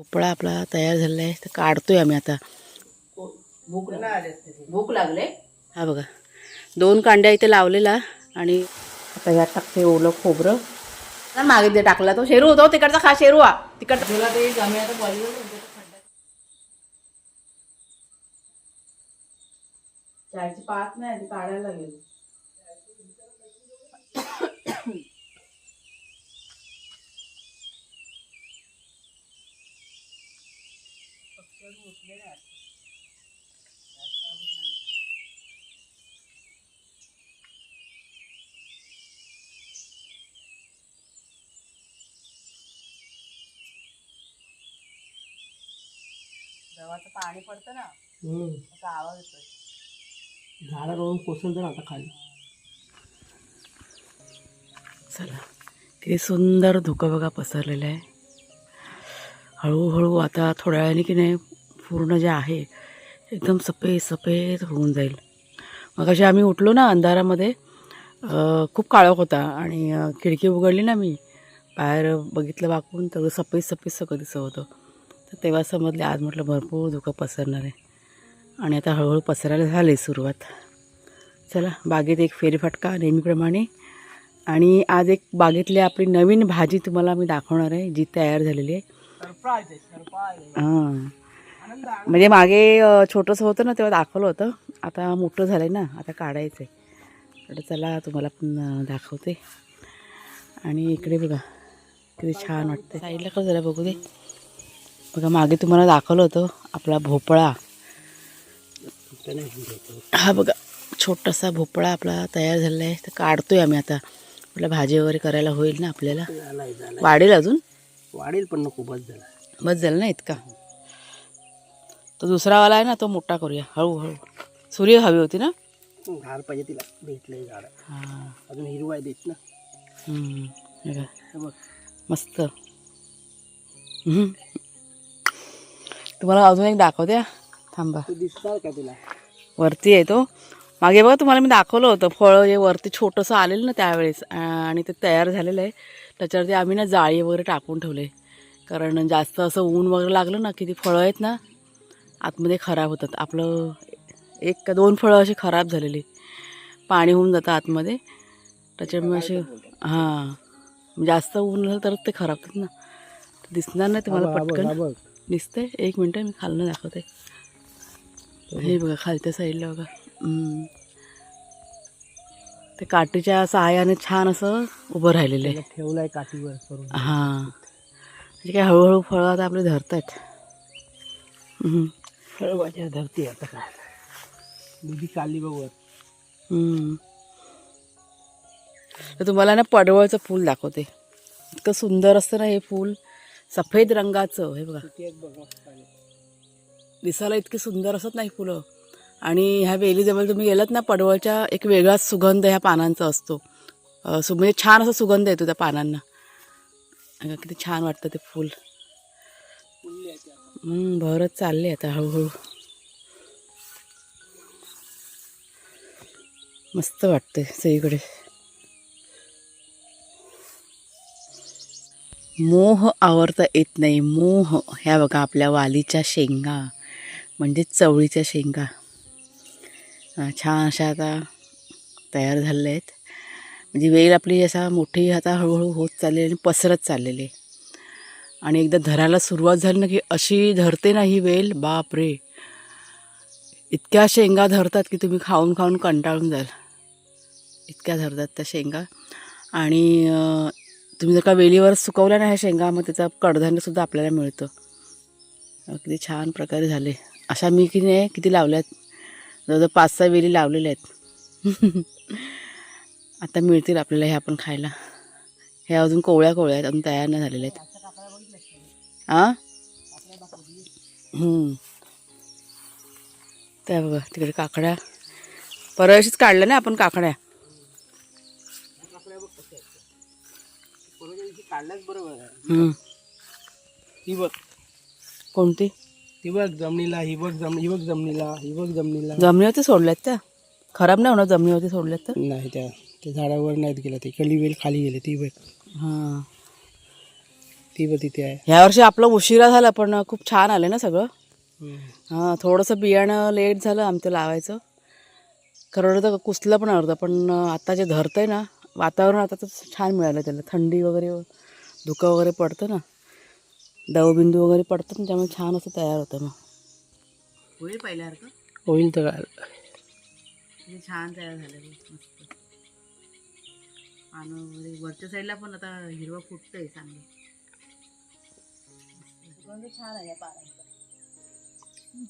भोपळा आपला तयार झालेला आहे. तर काढतोय आम्ही आता. भूक भूक लागले? हा बघा. दोन कांड्या इथे लावलेला आणि आता यात टाकते ओलं खोबरं. ना मागे ते टाकला तो. शेरू होतो तिकडचा खा शेरू हा तिकड तुला ते जमे आता चायची पात नाही ती काढायला लागेल. गव्हाचं पाणी पडतं ना त्याचा आवाज येतोय. झाडा रोवून कोसळतं ना आता खाली. चला किती सुंदर धुकं बघा पसरलेलं आहे. हळूहळू आता थोड्या वेळाने की नाही पूर्ण जे आहे एकदम सफेद सफेद होऊन जाईल. मग अशी आम्ही उठलो ना अंधारामध्ये अं, खूप काळोख होता आणि अं, खिडकी उघडली ना मी बाहेर बघितलं वाकून तर सफेद सफेद सगळं दिसत होतं. तर तेव्हा समजले आज म्हटलं भरपूर धुकं पसरणार आहे. आणि आता हळूहळू पसरायला झाले सुरुवात. चला बागेत एक फेरीफटका नेहमीप्रमाणे. आणि आज एक बागेतली आपली नवीन भाजी तुम्हाला मी दाखवणार आहे जी तयार झालेली आहे. हां. म्हणजे मागे छोटंसं होतं ना तेव्हा दाखवलं होतं. आता मोठं झालं आहे ना आता काढायचं आहे तर चला तुम्हाला पण दाखवते. आणि इकडे बघा किती छान वाटतं साईडला का जरा बघू दे. बघा मागे तुम्हाला दाखवलं होतं आपला भोपळा. हा बघा छोटासा भोपळा आपला तयार झालेला आहे. तर काढतोय आम्ही आता. आपल्या भाजी वगैरे करायला होईल ना आपल्याला? वाढेल अजून? वाढेल पण नको बस झाला. बस झालं ना इतका? तो दुसरावाला आहे ना तो मोठा करूया. हळूहळू. सूर्य हवी होती ना? झाड पाहिजे तिला. भेटलंय झाड. हां. अजून हिरवा आहे देत ना. हे बघ. मस्त. तुम्हाला अजून एक दाखवते हा. थांबा दिसणार का तुला? वरती आहे तो. मागे बघा तुम्हाला मी दाखवलं होतं. फळं जे वरती छोटंसं आलेलं ना त्यावेळेस आणि ते तयार झालेलं आहे. त्याच्यावरती आम्ही ना जाळी वगैरे टाकून ठेवले. कारण जास्त असं ऊन वगैरे लागलं ना की ती फळं आहेत ना आतमध्ये खराब होतात. आपलं एक का दोन फळं अशी खराब झालेली. पाणी होऊन जातं आतमध्ये. त्याच्यामुळे असे हां. जास्त ऊन झालं तर ते खराब होतात ना. दिसणार नाही तुम्हाला हा हा पटकन. दिसतंय. एक मिनटं मी खालनं दाखवते. हे बघा खालच्या साईडला बघा. ते काठीच्या सहाय्याने छान असं उभं राहिलेलं आहे त्याला ठेवलाय काठीवर करून. हां. म्हणजे काय हळूहळू फळं आता आपले धरत आहेत हम्म. फळभाज्या धरते आता काय. दुधी काढली बघ वर. हम्म. तर तुम्हाला ना पडवळचं फूल दाखवते. इतकं सुंदर असतं ना हे फूल. सफेद रंगाचं हे बघा. दिसायला इतकी सुंदर असत नाही फुलं. आणि ह्या वेलीजवळ तुम्ही गेलात ना पडवळच्या एक वेगळाच सुगंध ह्या पानांचा असतो. सु म्हणजे छान असा सुगंध येतो त्या पानांना. किती छान वाटतं ते फूल. भरत चालले आता. हळूहळू. मस्त वाटते सगळीकडे. मोह आवरता येत नाही. मोह ह्या बघा आपल्या वालीच्या शेंगा. म्हणजे चवळीच्या शेंगा. छान अशा आता तयार झालेल्या आहेत. म्हणजे वेल आपली असा मोठी आता हळूहळू होत चाललेली आणि पसरत चाललेली आहे. आणि एकदा धरायला सुरुवात झाली ना की अशी धरते ना ही वेल. बाप रे इतक्या शेंगा धरतात की तुम्ही खाऊन खाऊन कंटाळून जाल. इतक्या धरतात त्या शेंगा. आणि तुम्ही जर का वेलीवर सुकवल्या ना ह्या शेंगा मग त्याचं कडधान्यसुद्धा आपल्याला मिळतं. किती छान प्रकारे झाले. अशा मी की नाही किती लावल्यात? जवळजवळ पाच सहा वेली लावलेल्या आहेत. आता मिळतील आपल्याला हे आपण खायला. हे अजून कोवळ्या कोवळ्या आहेत अजून तयार नाही झालेल्या आहेत. हां त्या बघा तिकडे काकड्या. परवाशीच काढल्या ना आपण काकड्या? काढल्याच बरोबर. आहे. ही बघ. कोणती? ही बघ जमनीला ही बघ जम ही बघ जमनीला ही बघ जमनीला. जमिनीवरती सोडल्यात त्या? खराब नाही होणार जमिनीवरती सोडल्यात तर? नाही त्या त्या झाडावर नाहीत गेल्या ती कली वेल खाली गेली ती बघ. हां. ती पण तिथे आहे. ह्या वर्षी आपलं उशिरा झालं पण खूप छान आलं ना सगळं. हां थोडंसं बियाणं लेट झालं आमचं लावायचं. खरं तर कुसलं पण अर्ध पण आता जे धरतंय ना वातावरण आता तर छान मिळालं त्याला. थंडी वगैरे धुकं वगैरे पडतं ना. दवबिंदू वगैरे पडतं ना त्यामुळे छान असं तयार होतं मग. होईल पहिल्यासारखं होईल तर काय. छान तयार झालं मस्त. वगैरे वरच्या साईडला पण आता हिरवा फुटतंय चांगलं. छान आहे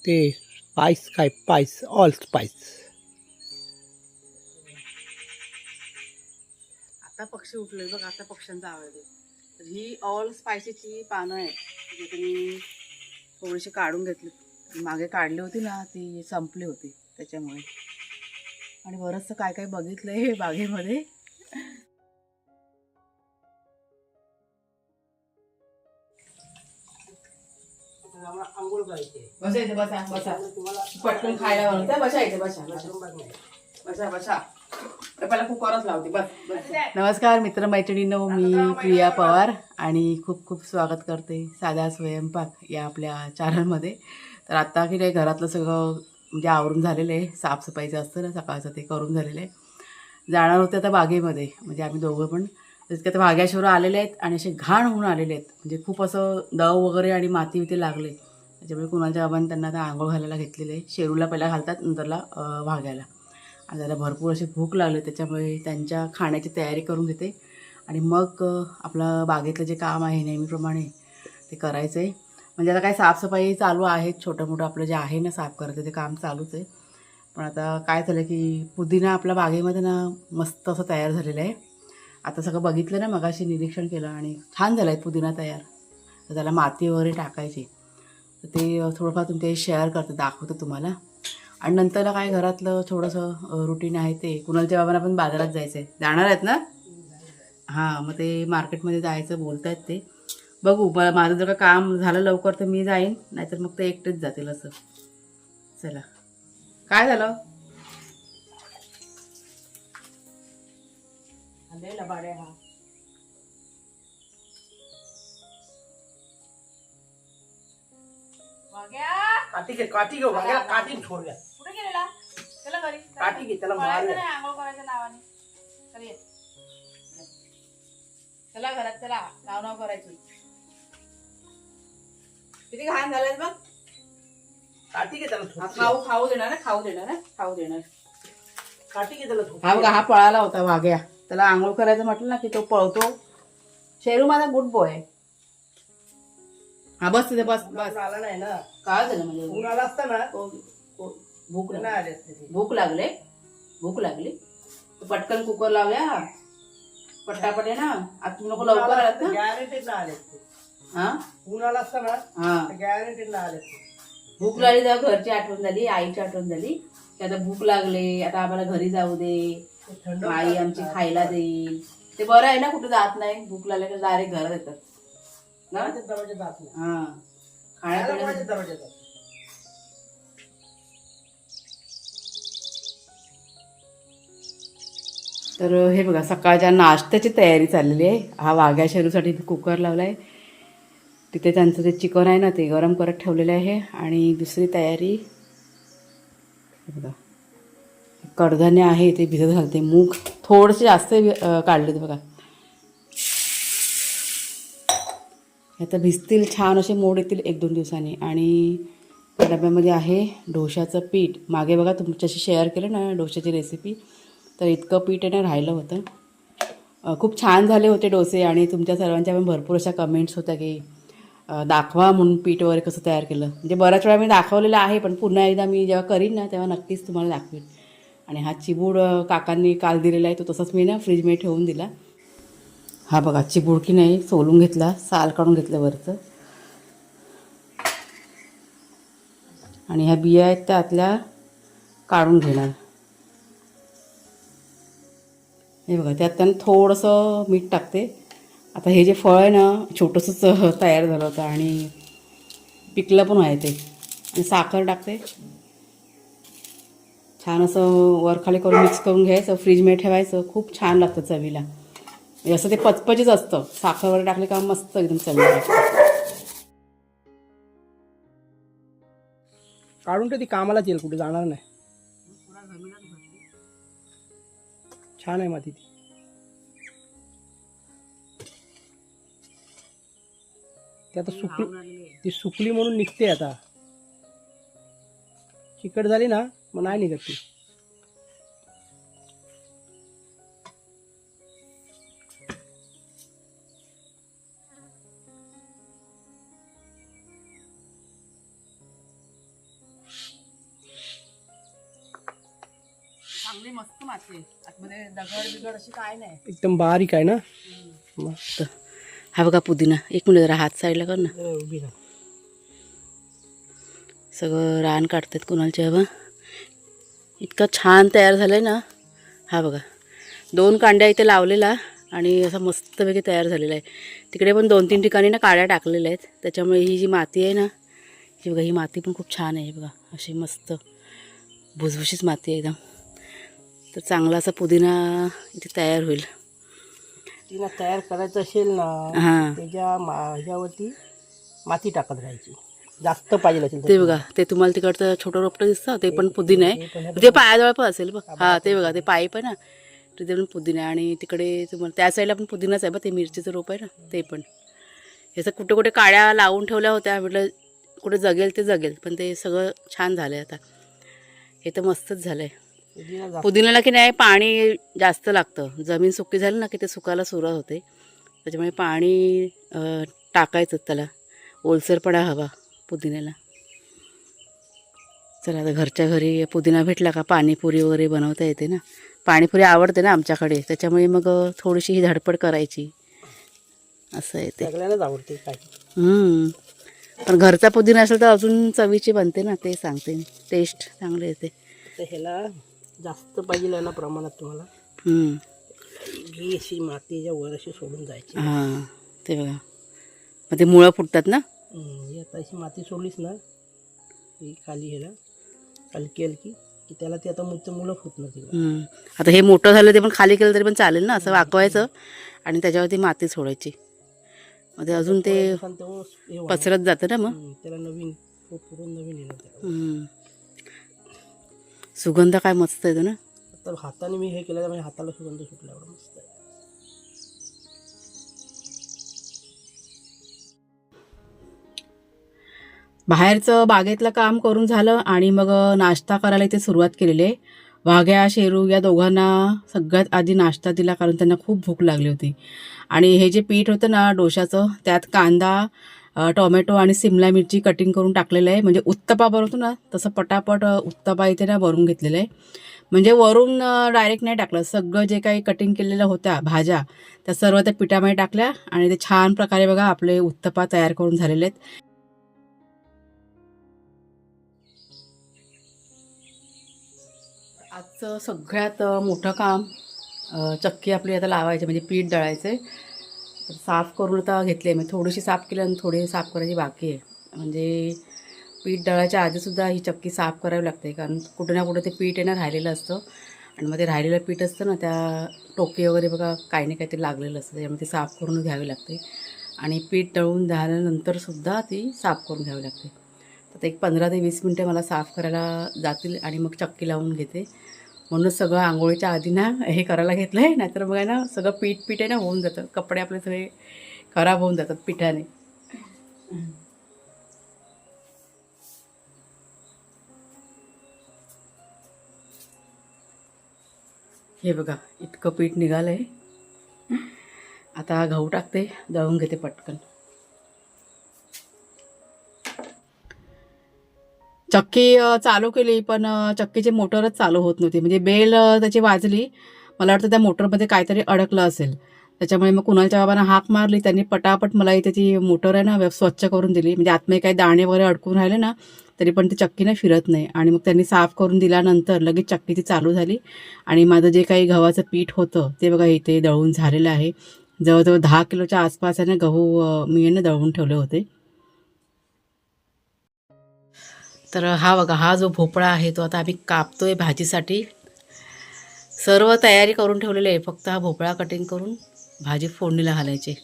ते स्पाइस काय पाइस ऑल स्पाइस आता पक्षी उठले बघ आता पक्ष्यांचा आवाज आहे. तर ही ऑल स्पायसीची पानं आहेत जे तुम्ही थोडीशी काढून घेतली मागे काढली होती ना ती संपली होती त्याच्यामुळे. आणि बरंचसं काय काय बघितलं हे बागेमध्ये. आंघोळ करायची बसा इथे बसा बसा. पटकन खायला बसा इथे बसा बसा बसा. पहिला कुकरच लावते. बस बस. नमस्कार मित्रमैत्रिणींनो मी प्रिया पवार आणि खूप खूप स्वागत करते साधा स्वयंपाक या आपल्या चॅनलमध्ये तर आत्ता की नाही घरातलं सगळं म्हणजे आवरून झालेलं आहे. साफसफाईचं असतं ना सकाळचं ते करून झालेलं आहे. जाणार होते आता बागेमध्ये म्हणजे आम्ही दोघं पण. तर आता बाग्याशिवर आलेले आहेत आणि असे घाण होऊन आलेले आहेत. म्हणजे खूप असं दव वगैरे आणि माती ते लागले. त्याच्यामुळे कुणाच्या बाबांनी त्यांना आता आंघोळ घालायला घेतलेलं आहे. शेरूला पहिला घालतात नंतरला भाग्याला त्याला भरपूर अशी भूक लागली त्याच्यामुळे त्यांच्या खाण्याची तयारी करून घेते. आणि मग आपलं बागेतलं जे काम आहे नेहमीप्रमाणे ते करायचं आहे म्हणजे आता काय साफसफाई चालू आहे छोटं मोठं आपलं जे आहे ना साफ करायचं ते काम चालूच आहे. पण आता काय झालं की पुदिना आपल्या बागेमध्ये ना मस्त असं तयार झालेलं आहे. आता सगळं बघितलं ना मगाशी निरीक्षण केलं आणि छान झालं आहे पुदिना तयार. तर त्याला माती वगैरे टाकायची. तर ते थोडंफार तुमच्या शेअर करते दाखवतं तुम्हाला. आणि नंतरला काय घरातलं थोडंसं रुटीन आहे ते. कुणालच्या बाबांना पण बाजारात जायचं आहे जाणार आहेत ना? हां मग ते मार्केटमध्ये जायचं बोलत आहेत ते. बघू ब माझं जर का काम झालं लवकर तर मी जाईन. नाहीतर मग ते एकटेच जातील असं. चला. काय झालं? हा. काठी घे काठी घेऊ काठी छोड द्या कुठे गेलेला चला घरी काठी घे त्याला मार नाही आंघोळ करायच्या नावाने. चल ये. चला घरात चला. नाव नाव करायची. किती घाण झालंय बघ. काठी घे त्याला हा. खाऊ खाऊ देणार ना खाऊ देणार ना खाऊ देणार. काठी घे त्याला थोपी. हा बघा हा पळाला होता वाघ्या त्याला आंघोळ करायचं म्हटलं ना की तो पळतो. शेरू माझा गुड बॉय. आहे हा बस तिथे बस बस. आला नाही ना. काय झालं म्हणजे? ऊन आला असता ना. को- को- भूक. भूक लागले. भूक लागली. पटकन कुकर लावल्या. पटापट आहे ना. आता नको लवकर आलात ना. आले हा? असता ना हा. गॅरंटीड ना आले भूक लागली तेव्हा घरची आठवण झाली आईची आठवण झाली. की आता भूक लागले आता आम्हाला घरी जाऊ दे. आई आमची खायला देईल. ते बरं आहे ना कुठे जात नाही. भूक लागल्या तर डायरेक्ट घरात येतात. ना? हा. दरवाजा तर हे बघा सकाळच्या नाश्त्याची तयारी चाललेली आहे. हा वाघ्या शेरूसाठी कुकर लावला आहे तिथे त्यांचं जे चिकन आहे ना ते गरम करत ठेवलेलं आहे. आणि दुसरी तयारी बघा कडधान्य आहे ते भिजत घालते. मूग थोडेसे जास्त काढलेत बघा. आता भिजतील छान असे मोड येतील एक दोन दिवसांनी. आणि डब्यामध्ये आहे डोशाचं पीठ. मागे बघा तुमच्याशी शेअर केलं ना डोशाची रेसिपी तर इतकं पीठ आहे ना राहिलं होतं. खूप छान झाले होते डोसे आणि तुमच्या सर्वांच्या पण भरपूर अशा कमेंट्स होत्या की दाखवा म्हणून पीठ वगैरे कसं तयार केलं. म्हणजे बऱ्याच वेळा मी दाखवलेलं आहे पण पुन्हा एकदा मी जेव्हा करीन ना तेव्हा नक्कीच तुम्हाला दाखवेन. आणि हा चिबूड काकांनी काल दिलेला आहे तो तसाच मी ना फ्रीजमध्ये ठेवून दिला. हा बघा चिबूड की नाही सोलून घेतला साल काढून घेतलं वरचं. आणि ह्या बिया आहेत त्या आतल्या काढून घेणार. हे बघा त्यात त्यानं थोडंसं मीठ टाकते. आता हे जे फळ आहे ना छोटंसंच तयार झालं होतं आणि पिकलं पण आहे ते. आणि साखर टाकते. छान असं वरखाली करून मिक्स करून घ्यायचं फ्रीजमध्ये ठेवायचं. खूप छान लागतं चवीला. म्हणजे असं ते पचपचीच असतं. साखर वगैरे टाकले का मस्त एकदम चवीला काढून ते ती कामालाच येईल कुठे जाणार नाही. छान आहे माती ती. ती आता सुकली ती सुकली म्हणून निघते आता. चिकट झाली ना मग नाही निघत ती. चांगली मस्त माती आहे. आतमध्ये दगड बिगड अशी काय नाही. एकदम बारीक आहे ना? मस्त. हा बघा पुदिना. एक मिनिट जरा हात साईडला कर ना. राहा. सगळं रान काढतात कुणालच्या हवा इतकं छान तयार झालं आहे ना. हा बघा. दोन कांड्या इथे लावलेला आणि असा मस्तपैकी तयार झालेला आहे. तिकडे पण दोन तीन ठिकाणी ना काड्या टाकलेल्या आहेत. त्याच्यामुळे ही जी माती आहे ना ही बघा ही माती पण खूप छान आहे बघा. अशी मस्त भुसभुशीत माती आहे एकदम. तर चांगला असा पुदिना इथे तयार होईल. तिला तयार करायचं असेल ना हां. त्याच्या मा- ह्याच्यावरती माती टाकत राहायची. जास्त पाहिजे असेल. ते बघा ते तुम्हाला तिकडचं छोटं रोपटं दिसतं ते पण पुदिना आहे. ते पायाजवळ पण असेल बघ. हा ते बघा ते पाईप आहे ना तिथे पण पुदिना आणि तिकडे तुम्हाला त्या साईडला पण पुदिनाच आहे बघ ते मिरचीचं रोप आहे ना ते पण. याचं कुठे कुठे काड्या लावून ठेवल्या होत्या म्हटलं कुठे जगेल ते जगेल पण ते सगळं छान झालं आहे आता. हे तर मस्तच झालं आहे पुदिना पुदिन्याला की नाही पाणी जास्त लागतं. जमीन सुकी झाली ना की ते सुकायला सुरुवात होते. त्याच्यामुळे पाणी टाकायचं त्याला. ओलसरपणा हवा पुदिन्याला. चला आता घरच्या घरी पुदिना भेटला का पाणीपुरी वगैरे बनवता येते ना. पाणीपुरी आवडते ना आमच्याकडे. त्याच्यामुळे मग थोडीशी ही धडपड करायची. असं आहे ते. सगळ्यांनाच आवडते काय हम्म. पण घरचा पुदिना असेल तर अजून चवीची बनते ना ते सांगते टेस्ट चांगली येते. ह्याला जास्त पाहिजे ना प्रमाणात तुम्हाला. ही अशी मातीच्या वर अशी सोडून जायची. हां ते बघा. मग ते मुळं फुटतात ना? ही आता अशी माती सोडलीस ना ही खाली ह्याला खाली केलं की त्याला ते आता मुळचं मुलं फुटणार तिला. हम्म. आता हे मोठं झालं ते पण खाली केलं तरी पण चालेल ना असं वाकवायचं. आणि त्याच्यावरती माती सोडायची. मग ते अजून ते दिवसांनी तेव्हा हे होणार. पसरत जातं ना मग? हम्म, त्याला नवीन पुरून नवीन येणार त्याला. हम्म. सुगंध काय मस्त येतो ना? आता हाताने मी हे केलं म्हणजे हाताला सुगंध सुटला एवढा मस्त आहे. बाहेरचं बागेतलं काम करून झालं आणि मग नाश्ता करायला इथे सुरुवात केलेली आहे. वाघ्या शेरू या दोघांना सगळ्यात आधी नाश्ता दिला कारण त्यांना खूप भूक लागली होती. आणि हे जे पीठ होतं ना डोशाचं त्यात कांदा टोमॅटो आणि सिमला मिरची कटिंग करून टाकलेलं आहे. म्हणजे उत्तपा बनवतो ना तसं पटापट उत्तपा इथे ना भरून घेतलेलं आहे. म्हणजे वरून डायरेक्ट नाही टाकलं. सगळं जे काही कटिंग केलेलं होत्या भाज्या त्या सर्व त्या पिठामध्ये टाकल्या आणि ते छान प्रकारे बघा आपले उत्तपा तयार करून झालेले आहेत. आजचं सगळ्यात मोठं काम चक्की आपली आता लावायची म्हणजे पीठ दळायचं आहे तर साफ करून आता घेतले मी. थोडीशी साफ केली आणि थोडी साफ करायची बाकी आहे. म्हणजे पीठ दळायच्या आधीसुद्धा ही चक्की साफ करावी लागते कारण कुठे ना कुठे ते पीठ आहे ना राहिलेलं असतं. आणि मग ते राहिलेलं पीठ असतं ना त्या टोके वगैरे बघा काही ना ते लागलेलं असतं. त्यामुळे ते साफ करून घ्यावी लागते. आणि पीठ दळून झाल्यानंतरसुद्धा ती साफ करून घ्यावी लागते. तर एक पंधरा ते वीस मिनटं मला साफ करायला जातील आणि मग चक्की लावून घेते. म्हणून सगळं आंघोळीच्या आधी ना हे करायला घेतलं आहे नाहीतर मग आहे ना सगळं पीठ पीठ आहे ना होऊन जातं. कपडे आपले सगळे खराब होऊन जातात पिठाने. हे बघा इतकं पीठ निघालं आहे आता गहू टाकते दळून घेते पटकन. चक्की चालू केली पण चक्कीची मोटरच चालू होत नव्हती. म्हणजे बेल त्याची वाजली मला वाटतं त्या मोटरमध्ये काहीतरी अडकलं असेल. त्याच्यामुळे मग कुणालच्या बाबांना हाक मारली त्यांनी पटापट मला इथे ती मोटर आहे ना स्वच्छ करून दिली. म्हणजे आतमध्ये काही दाणे वगैरे अडकून राहिले ना तरी पण ती चक्की ना फिरत नाही. आणि मग त्यांनी साफ करून दिल्यानंतर लगेच चक्की ती चालू झाली. आणि माझं जे काही गव्हाचं पीठ होतं ते बघा इथे दळून झालेलं आहे. जवळजवळ दहा किलोच्या आसपास आहे ना गहू मी यांना ना दळून ठेवले होते. तर हा बघा हा जो भोपळा आहे तो आता आम्ही कापतोय भाजीसाठी. सर्व तयारी करून ठेवलेली आहे फक्त हा भोपळा कटिंग करून भाजी फोडणीला घालायचे.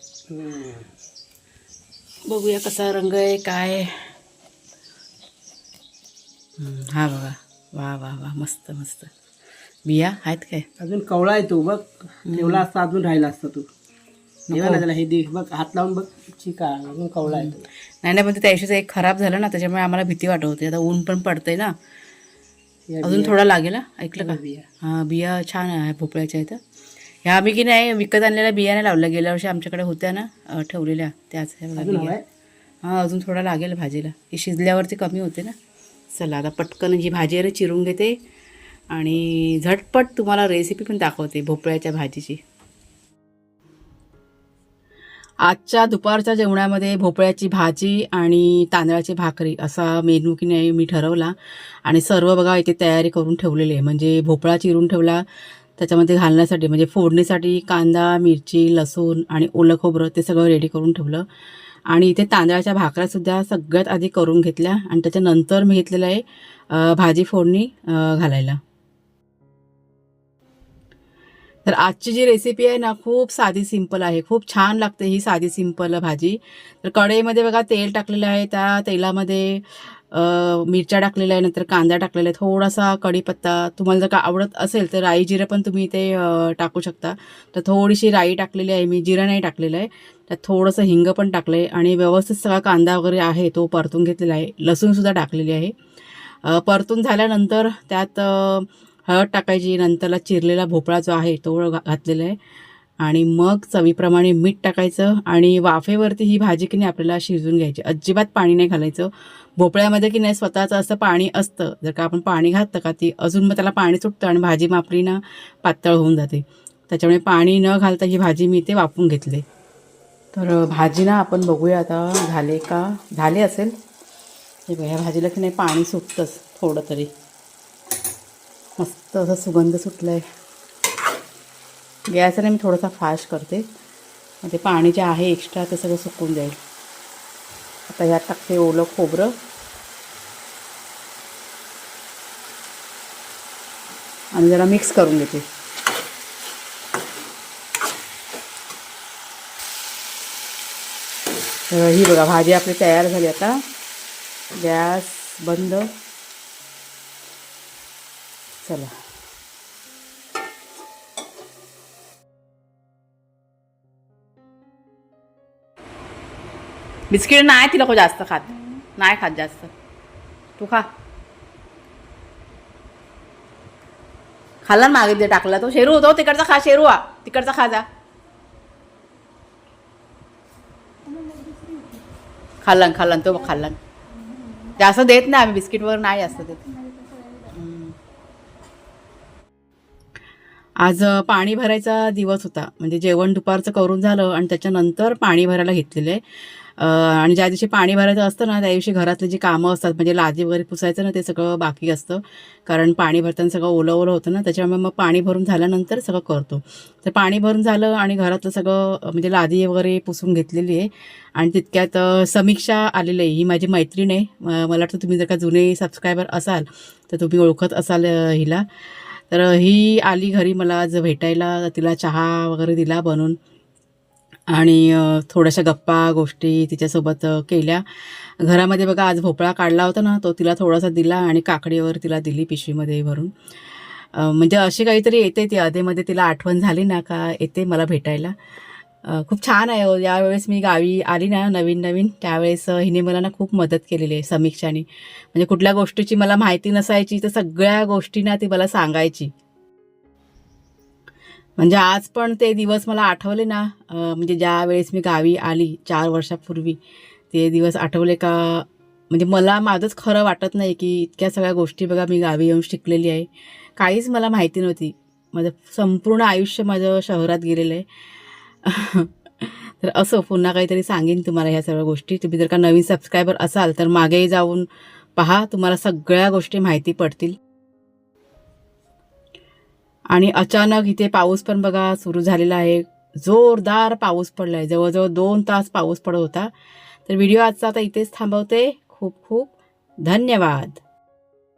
बघूया कसा रंग आहे काय आहे. हा बघा. वा वा वा मस्त मस्त. बिया आहेत काय? अजून कवळा आहे तो बघ. ठेवला असता अजून राहिला असता तू. ठेवा ना त्याला हे दे बघ हात लावून बघ चिका कवळा नाही नाही पण ते त्या दिवशीचं एक खराब झालं ना त्याच्यामुळे आम्हाला भीती वाटत होती. आता ऊन पण पडतंय ना. या अजून थोडा लागेल हा. ऐकलं का? बिया. हां बिया छान आहे भोपळ्याच्या इथं. ह्या आम्ही की नाही विकत आणलेल्या बिया नाही लावल्या. गेल्या वर्षी आमच्याकडे होत्या ना अं, ठेवलेल्या. त्याच हे बघा अजून बिया. हवाय हां अजून थोडा लागेल भाजीला. ही शिजल्यावरती कमी होते ना. चला आता पटकन जी भाजी आहे ना चिरून घेते. आणि झटपट तुम्हाला रेसिपी पण दाखवते भोपळ्याच्या भाजीची. आजच्या दुपारच्या जेवणामध्ये भोपळ्याची भाजी आणि तांदळाची भाकरी असा मेनू की नाही मी ठरवला. आणि सर्व बघा इथे तयारी करून ठेवलेली आहे. म्हणजे भोपळा चिरून ठेवला त्याच्यामध्ये घालण्यासाठी म्हणजे फोडणीसाठी कांदा मिरची लसूण आणि ओलं खोबरं ते सगळं रेडी करून ठेवलं. आणि इथे तांदळाच्या भाकऱ्यासुद्धा सगळ्यात आधी करून घेतल्या. आणि त्याच्यानंतर मी घेतलेलं आहे भाजी फोडणी घालायला. तर आजची जी रेसिपी आहे ना खूप साधी सिंपल आहे. खूप छान लागते ही साधी सिंपल भाजी. तर कढईमध्ये बघा तेल टाकलेलं आहे. त्या तेलामध्ये मिरच्या टाकलेल्या आहे नंतर कांदा टाकलेला आहे. थोडासा कढीपत्ता तुम्हाला जर का आवडत असेल तर राई जिरं पण तुम्ही इथे टाकू शकता. तर थोडीशी राई टाकलेली आहे मी जिरं नाही टाकलेलं आहे. त्यात थोडंसं हिंग पण टाकलं आहे आणि व्यवस्थित सगळा कांदा वगैरे आहे तो परतून घेतलेला आहे. लसूणसुद्धा टाकलेली आहे. परतून झाल्यानंतर त्यात हळद टाकायची नंतरला चिरलेला भोपळा जो आहे तो घा- घातलेला आहे. आणि मग चवीप्रमाणे मीठ टाकायचं आणि वाफेवरती ही भाजी की नाही आपल्याला शिजवून घ्यायची. अजिबात पाणी नाही घालायचं. भोपळ्यामध्ये की नाही स्वतःचं असं पाणी असतं. जर का आपण पाणी घातलं का ती अजून मग त्याला पाणी सुटतं आणि भाजी मग आपली ना पातळ होऊन जाते. त्याच्यामुळे पाणी न घालता ही भाजी मी ते वापून घेतले. तर भाजी ना आपण बघूया आता झाले का? झाले असेल? हे ह्या भाजीला की नाही पाणी सुटतंच थोडं तरी. मस्त असा सुगंध सुटला आहे गॅसला मी थोडासा फास्ट करते. ते पाणी जे आहे एक्स्ट्रा ते सगळं सुकून जाईल. आता ह्यात टाकते ओलं खोबरं. आणि जरा मिक्स करून घेते. ही बघा भाजी आपली तयार झाली आता. गॅस बंद. चला. बिस्किट नाही ती लोक जास्त खात. नाही खात जास्त. तू खा. खाल्ला ना मागे ते टाकला तो. शेरू होतो तिकडचा खा शेरू हा तिकडचा खा जा. खाल्ला खाल्ला तो खाल्ला जास्त देत नाही आम्ही बिस्किट वगैरे नाही जास्त देत. आज पाणी भरायचा दिवस होता. म्हणजे जेवण दुपारचं करून झालं आणि त्याच्यानंतर पाणी भरायला घेतलेलं आहे. आणि ज्या दिवशी पाणी भरायचं असतं ना त्या दिवशी घरातले जी कामं असतात म्हणजे लादी वगैरे पुसायचं ना ते सगळं बाकी असतं. कारण पाणी भरताना सगळं ओलं ओलं होतं ना त्याच्यामुळे मग पाणी भरून झाल्यानंतर सगळं करतो. तर पाणी भरून झालं आणि घरातलं सगळं म्हणजे लादी वगैरे पुसून घेतलेली आहे. आणि तितक्यात समीक्षा आलेली आहे. ही माझी मैत्रीण आहे. मला वाटतं तुम्ही जर का जुने सबस्क्रायबर असाल तर तुम्ही ओळखत असाल हिला. तर ही आली घरी मला आज भेटायला तिला चहा वगैरे दिला बनवून. आणि थोड्याशा गप्पा गोष्टी तिच्यासोबत केल्या. घरामध्ये बघा आज भोपळा काढला होता ना तो तिला थोडासा दिला आणि काकडीवर तिला दिली पिशवीमध्ये भरून. म्हणजे अशी काहीतरी येते ती अधेमध्ये तिला आठवण झाली ना का येते मला भेटायला. खूप छान आहे हो. यावेळेस मी गावी आली ना नवीन नवीन त्यावेळेस हिने मला ना खूप मदत केलेली आहे समीक्षाने. म्हणजे कुठल्या गोष्टीची मला माहिती नसायची तर सगळ्या गोष्टींना ती मला सांगायची. म्हणजे आज पण ते दिवस मला आठवले ना म्हणजे ज्या वेळेस मी गावी आली चार वर्षापूर्वी ते दिवस आठवले का? म्हणजे मला माझंच खरं वाटत नाही की इतक्या सगळ्या गोष्टी बघा मी गावी येऊन शिकलेली आहे. काहीच मला माहिती नव्हती. माझं संपूर्ण आयुष्य माझं शहरात गेलेलं आहे. तर असं पुन्हा काहीतरी सांगेन तुम्हाला ह्या सगळ्या गोष्टी. तुम्ही जर का नवीन सबस्क्रायबर असाल तर मागे जाऊन पहा तुम्हाला सगळ्या गोष्टी माहिती पडतील. आणि अचानक इथे पाऊस पण बघा सुरू झालेला आहे. जोरदार पाऊस पडला आहे जवळजवळ दोन तास पाऊस पडत होता. तर व्हिडिओ आजचा आता इथेच थांबवते. खूप खूप धन्यवाद.